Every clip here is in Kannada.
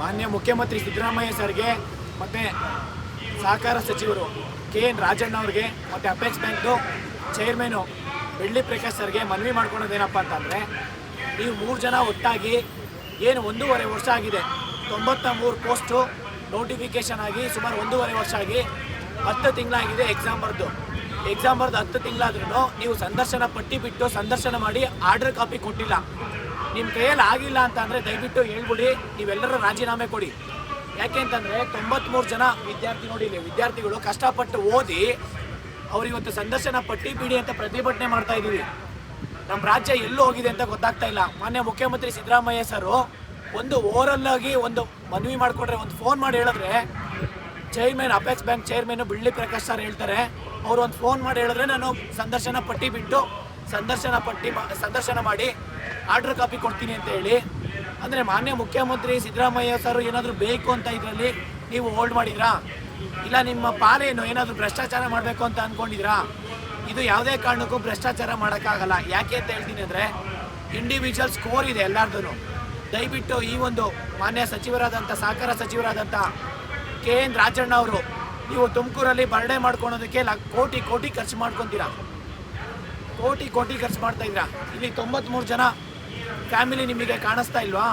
ಮಾನ್ಯ ಮುಖ್ಯಮಂತ್ರಿ ಸಿದ್ದರಾಮಯ್ಯ ಸರ್ಗೆ, ಮತ್ತು ಸಹಕಾರ ಸಚಿವರು ಕೆ ಎನ್ ರಾಜಣ್ಣ ಅವ್ರಿಗೆ, ಮತ್ತು ಅಪೆಕ್ಸ್ ಬ್ಯಾಂಕ್ದು ಚೇರ್ಮನು ಬೆಳ್ಳಿ ಪ್ರಕಾಶ್ ಸರ್ಗೆ ಮನವಿ ಮಾಡ್ಕೊಳ್ಳೋದೇನಪ್ಪ ಅಂತಂದರೆ, ನೀವು ಮೂರು ಜನ ಒಟ್ಟಾಗಿ ಏನು ಒಂದೂವರೆ ವರ್ಷ ಆಗಿದೆ, ತೊಂಬತ್ತ ಮೂರು ಪೋಸ್ಟು ನೋಟಿಫಿಕೇಷನ್ ಆಗಿ ಸುಮಾರು ಒಂದೂವರೆ ವರ್ಷ ಆಗಿ ಹತ್ತು ತಿಂಗಳಾಗಿದೆ ಎಕ್ಸಾಮ್ ಬರೆದು. ಎಕ್ಸಾಮ್ ಬರೆದು ಹತ್ತು ತಿಂಗಳಾದ್ರೂ ನೀವು ಸಂದರ್ಶನ ಪಟ್ಟಿ ಬಿಟ್ಟು ಸಂದರ್ಶನ ಮಾಡಿ ಆರ್ಡರ್ ಕಾಪಿ ಕೊಟ್ಟಿಲ್ಲ. ನಿಮ್ಮ ಕೈಯಲ್ಲಿ ಆಗಿಲ್ಲ ಅಂತ ಅಂದರೆ ದಯವಿಟ್ಟು ಹೇಳ್ಬಿಡಿ, ನೀವೆಲ್ಲರೂ ರಾಜೀನಾಮೆ ಕೊಡಿ. ಯಾಕೆ ಅಂತಂದರೆ ತೊಂಬತ್ತ್ಮೂರು ಜನ ವಿದ್ಯಾರ್ಥಿ ನೋಡಿ ವಿದ್ಯಾರ್ಥಿಗಳು ಕಷ್ಟಪಟ್ಟು ಓದಿ ಅವರಿವತ್ತು ಸಂದರ್ಶನ ಪಟ್ಟಿ ಬಿಡಿ ಅಂತ ಪ್ರತಿಭಟನೆ ಮಾಡ್ತಾ ಇದ್ದೀವಿ. ನಮ್ಮ ರಾಜ್ಯ ಎಲ್ಲೂ ಹೋಗಿದೆ ಅಂತ ಗೊತ್ತಾಗ್ತಾ ಇಲ್ಲ. ಮಾನ್ಯ ಮುಖ್ಯಮಂತ್ರಿ ಸಿದ್ದರಾಮಯ್ಯ ಸರು ಒಂದು ಓರಲ್ ಆಗಿ ಒಂದು ಮನವಿ ಮಾಡಿಕೊಂಡ್ರೆ ಒಂದು ಫೋನ್ ಮಾಡಿ ಹೇಳಿದ್ರೆ chairman apex bank chairman Billi Prakash sir ಹೇಳ್ತಾರೆ. ಅವ್ರು ಒಂದು ಫೋನ್ ಮಾಡಿ ಹೇಳಿದ್ರೆ ನಾನು ಸಂದರ್ಶನ ಪಟ್ಟಿ ಬಿಟ್ಟು ಸಂದರ್ಶನ ಪಟ್ಟಿ ಸಂದರ್ಶನ ಮಾಡಿ ಆರ್ಡರ್ ಕಾಪಿ ಕೊಡ್ತೀನಿ ಅಂತ ಹೇಳಿ. ಅಂದರೆ ಮಾನ್ಯ ಮುಖ್ಯಮಂತ್ರಿ ಸಿದ್ದರಾಮಯ್ಯ ಸರ್ ಏನಾದರೂ ಬೇಕು ಅಂತ ಇದರಲ್ಲಿ ನೀವು ಹೋಲ್ಡ್ ಮಾಡಿದ್ರಾ? ಇಲ್ಲ ನಿಮ್ಮ ಪಾಲೇನು ಏನಾದರೂ ಭ್ರಷ್ಟಾಚಾರ ಮಾಡಬೇಕು ಅಂತ ಅಂದ್ಕೊಂಡಿದ್ರಾ ಇದು ಯಾವುದೇ ಕಾರಣಕ್ಕೂ ಭ್ರಷ್ಟಾಚಾರ ಮಾಡೋಕ್ಕಾಗಲ್ಲ. ಯಾಕೆ ಅಂತ ಹೇಳ್ತೀನಿ ಅಂದರೆ ಇಂಡಿವಿಜುವಲ್ ಸ್ಕೋರ್ ಇದೆ ಎಲ್ಲರದೂ ದಯವಿಟ್ಟು ಈ ಒಂದು ಮಾನ್ಯ ಸಚಿವರಾದಂಥ, ಸಹಕಾರ ಸಚಿವರಾದಂಥ ಕೆ. ಎನ್. ರಾಜಣ್ಣ ಅವರು, ನೀವು ತುಮಕೂರಲ್ಲಿ ಬರ್ಡೇ ಮಾಡ್ಕೊಳೋದಕ್ಕೆ ಕೋಟಿ ಕೋಟಿ ಖರ್ಚು ಮಾಡ್ಕೊತೀರಾ? ಕೋಟಿ ಕೋಟಿ ಖರ್ಚು ಮಾಡ್ತಾ ಇದ್ದೀರಾ? ಇಲ್ಲಿ ತೊಂಬತ್ಮೂರು ಜನ ಫ್ಯಾಮಿಲಿ ನಿಮಗೆ ಕಾಣಿಸ್ತಾ ಇಲ್ವಾ?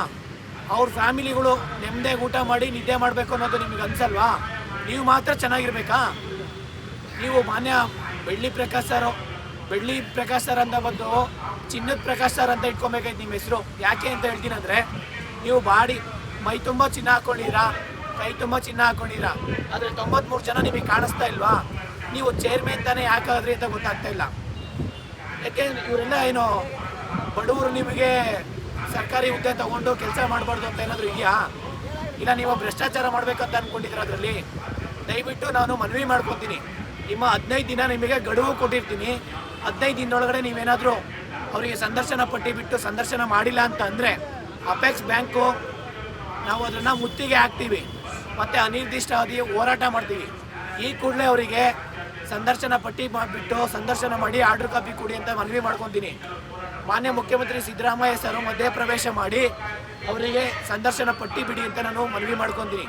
ಅವ್ರ ಫ್ಯಾಮಿಲಿಗಳು ನೆಮ್ಮದಿಯಾಗಿ ಊಟ ಮಾಡಿ ನಿದ್ದೆ ಮಾಡಬೇಕು ಅನ್ನೋದು ನಿಮಗೆ ಅನ್ಸಲ್ವಾ? ನೀವು ಮಾತ್ರ ಚೆನ್ನಾಗಿರ್ಬೇಕಾ? ನೀವು ಮಾನ್ಯ ಬೆಳ್ಳಿ ಪ್ರಕಾಶ್ ಸರ್, ಬೆಳ್ಳಿ ಪ್ರಕಾಶ್ ಸರ್ ಅಂತ ಬಂದು ಚಿನ್ನದ ಪ್ರಕಾಶ್ ಸರ್ ಅಂತ ಇಟ್ಕೊಬೇಕಾಯ್ತು ನಿಮ್ಮ ಹೆಸರು. ಯಾಕೆ ಅಂತ ಹೇಳ್ತೀನಿ ನೀವು ಬಾಡಿ, ಮೈ ತುಂಬ ಚಿನ್ನ ಹಾಕೊಂಡಿದ್ದೀರಾ? ಕೈ ತುಂಬ ಚಿನ್ನ ಹಾಕೊಂಡಿರ ಆದರೆ ತೊಂಬತ್ಮೂರು ಜನ ನಿಮಗೆ ಕಾಣಿಸ್ತಾ ಇಲ್ವಾ? ನೀವು ಚೇರ್ಮನ್ ತಾನೇ ಯಾಕಾದ್ರಿ ಅಂತ ಗೊತ್ತಾಗ್ತಾ ಇಲ್ಲ. ಯಾಕೆಂದ್ರೆ ಇವರೆಲ್ಲ ಏನು ಬಡವರು ನಿಮಗೆ ಸರ್ಕಾರಿ ಹುದ್ದೆ ತಗೊಂಡು ಕೆಲಸ ಮಾಡಬಾರ್ದು ಅಂತ ಏನಾದರೂ ಇದೆಯಾ? ಇಲ್ಲ ನೀವು ಭ್ರಷ್ಟಾಚಾರ ಮಾಡ್ಬೇಕಂತ ಅನ್ಕೊಂಡಿದ್ದೀರ ಅದರಲ್ಲಿ? ದಯವಿಟ್ಟು ನಾನು ಮನವಿ ಮಾಡ್ಕೊತೀನಿ. ನಿಮ್ಮ ಹದಿನೈದು ದಿನ ನಿಮಗೆ ಗಡುವು ಕೊಟ್ಟಿರ್ತೀನಿ. ಹದಿನೈದು ದಿನದೊಳಗಡೆ ನೀವೇನಾದರೂ ಅವರಿಗೆ ಸಂದರ್ಶನ ಪಟ್ಟಿ ಬಿಟ್ಟು ಸಂದರ್ಶನ ಮಾಡಿಲ್ಲ ಅಂತ ಅಂದರೆ ಅಪೆಕ್ಸ್ ಬ್ಯಾಂಕು ನಾವು ಅದನ್ನು ಮುತ್ತಿಗೆ ಹಾಕ್ತೀವಿ. ಮತ್ತು ಅನಿರ್ದಿಷ್ಟ ಅವಧಿ ಹೋರಾಟ ಮಾಡ್ತೀವಿ. ಈ ಕೂಡಲೇ ಅವರಿಗೆ ಸಂದರ್ಶನ ಪಟ್ಟಿ ಮಾಡಿಬಿಟ್ಟು ಸಂದರ್ಶನ ಮಾಡಿ ಆರ್ಡರ್ ಕಾಪಿ ಕೊಡಿ ಅಂತ ಮನವಿ ಮಾಡ್ಕೊತೀನಿ. ಮಾನ್ಯ ಮುಖ್ಯಮಂತ್ರಿ ಸಿದ್ದರಾಮಯ್ಯ ಸರ್ ಮಧ್ಯಪ್ರವೇಶ ಮಾಡಿ ಅವರಿಗೆ ಸಂದರ್ಶನ ಪಟ್ಟಿ ಬಿಡಿ ಅಂತ ನಾನು ಮನವಿ ಮಾಡ್ಕೊತೀನಿ.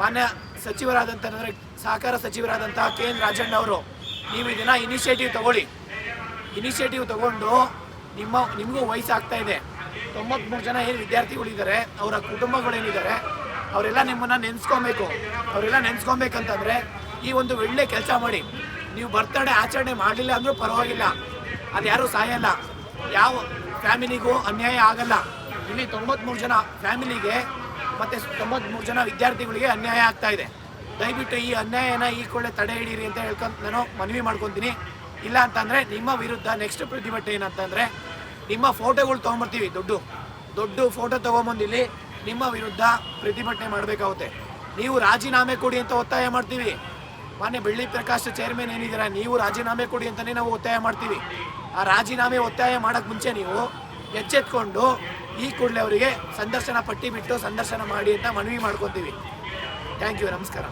ಮಾನ್ಯ ಸಚಿವರಾದಂಥ ಅಂದರೆ ಸಹಕಾರ ಸಚಿವರಾದಂಥ ಕೆ ಎನ್ ರಾಜಣ್ಣ ಅವರು, ನೀವು ಇದನ್ನು ಇನಿಷಿಯೇಟಿವ್ ತಗೊಳ್ಳಿ. ಇನಿಷಿಯೇಟಿವ್ ತಗೊಂಡು ನಿಮ್ಮ, ನಿಮಗೂ ವಯಸ್ಸಾಗ್ತಾ ಇದೆ. ತೊಂಬತ್ಮೂರು ಜನ ಏನು ವಿದ್ಯಾರ್ಥಿಗಳಿದ್ದಾರೆ, ಅವರ ಕುಟುಂಬಗಳೇನಿದ್ದಾರೆ ಅವರೆಲ್ಲ ನಿಮ್ಮನ್ನ ನೆನೆಸ್ಕೊಬೇಕು. ಅವರೆಲ್ಲ ನೆನೆಸ್ಕೊಬೇಕಂತಂದ್ರೆ ಈ ಒಂದು ಒಳ್ಳೆ ಕೆಲಸ ಮಾಡಿ. ನೀವು ಬರ್ತಡೇ ಆಚರಣೆ ಮಾಡಲಿಲ್ಲ ಅಂದ್ರೂ ಪರವಾಗಿಲ್ಲ. ಅದು ಯಾರೂ ಸಾಯಲ್ಲ ಯಾವ ಫ್ಯಾಮಿಲಿಗೂ ಅನ್ಯಾಯ ಆಗಲ್ಲ. ಇಲ್ಲಿ ತೊಂಬತ್ಮೂರು ಜನ ಫ್ಯಾಮಿಲಿಗೆ ಮತ್ತು ತೊಂಬತ್ಮೂರು ಜನ ವಿದ್ಯಾರ್ಥಿಗಳಿಗೆ ಅನ್ಯಾಯ ಆಗ್ತಾ ಇದೆ. ದಯವಿಟ್ಟು ಈ ಅನ್ಯಾಯನ ಈ ಕೂಡಲೇ ತಡೆ ಹಿಡೀರಿ ಅಂತ ಹೇಳ್ಕೊಂಡು ನಾನು ಮನವಿ ಮಾಡ್ಕೊತೀನಿ. ಇಲ್ಲ ಅಂತಂದರೆ ನಿಮ್ಮ ವಿರುದ್ಧ ನೆಕ್ಸ್ಟ್ ಪ್ರತಿಭಟನೆ ಏನಂತಂದರೆ ನಿಮ್ಮ ಫೋಟೋಗಳು ತೊಗೊಂಬರ್ತೀವಿ ದೊಡ್ಡ. ದೊಡ್ಡ ಫೋಟೋ ತೊಗೊಂಬಂದು ಇಲ್ಲಿ ನಿಮ್ಮ ವಿರುದ್ಧ ಪ್ರತಿಭಟನೆ ಮಾಡಬೇಕಾಗುತ್ತೆ. ನೀವು ರಾಜೀನಾಮೆ ಕೊಡಿ ಅಂತ ಒತ್ತಾಯ ಮಾಡ್ತೀವಿ. ಮಾನ್ಯ ಬೆಳ್ಳಿ ಪ್ರಕಾಶ್ ಚೇರ್ಮನ್ ಏನಿದ್ದೀರಾ, ನೀವು ರಾಜೀನಾಮೆ ಕೊಡಿ ಅಂತಲೇ ನಾವು ಒತ್ತಾಯ ಮಾಡ್ತೀವಿ. ಆ ರಾಜೀನಾಮೆ ಒತ್ತಾಯ ಮಾಡೋಕ್ಕೆ ಮುಂಚೆ ನೀವು ಎಚ್ಚೆತ್ಕೊಂಡು ಈ ಕೂಡಲೇ ಅವರಿಗೆ ಸಂದರ್ಶನ ಪಟ್ಟಿ ಬಿಟ್ಟು ಸಂದರ್ಶನ ಮಾಡಿ ಅಂತ ಮನವಿ ಮಾಡ್ಕೊತೀವಿ. ಥ್ಯಾಂಕ್ ಯು ನಮಸ್ಕಾರ.